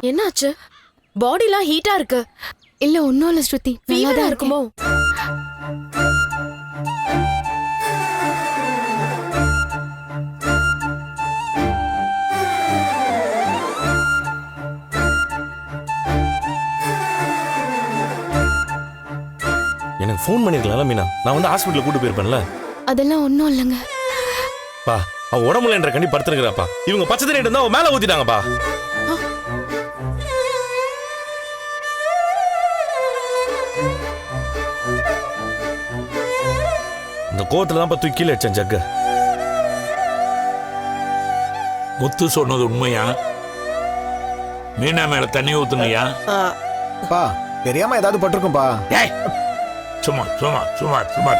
என்னாச்சு? பாடிலாம் ஹீட்டா இருக்கு. இல்ல ஒன்னும் இல்ல ஸ்ருதி. ஃபீவரா இருக்குமோ? எனக்கு ஃபோன் பண்ணிருக்கலாம்ல மீனா. நான் வந்து ஹாஸ்பிட்டல் கூட்டு போயிருப்பேன்ல. அதெல்லாம் ஒன்னும் இல்லைங்க. பா அவ உடம்புல என்ற கண்டி படுத்துருக்கிறாப்பா. இவங்க பச்சை தண்ணி இருந்தா அவ மேல ஊத்திட்டாங்கப்பா. இந்த கோவத்துல தான் தூக்கி கீழே வச்சேன் ஜக்க. முத்து சொன்னது உண்மையா? மீனா மேல தண்ணி ஊத்துங்கய்யா பா தெரியாம ஏதாவது பட்டிருக்கும்பா. ஏய்! சும்மா சும்மா சும்மா சும்மா.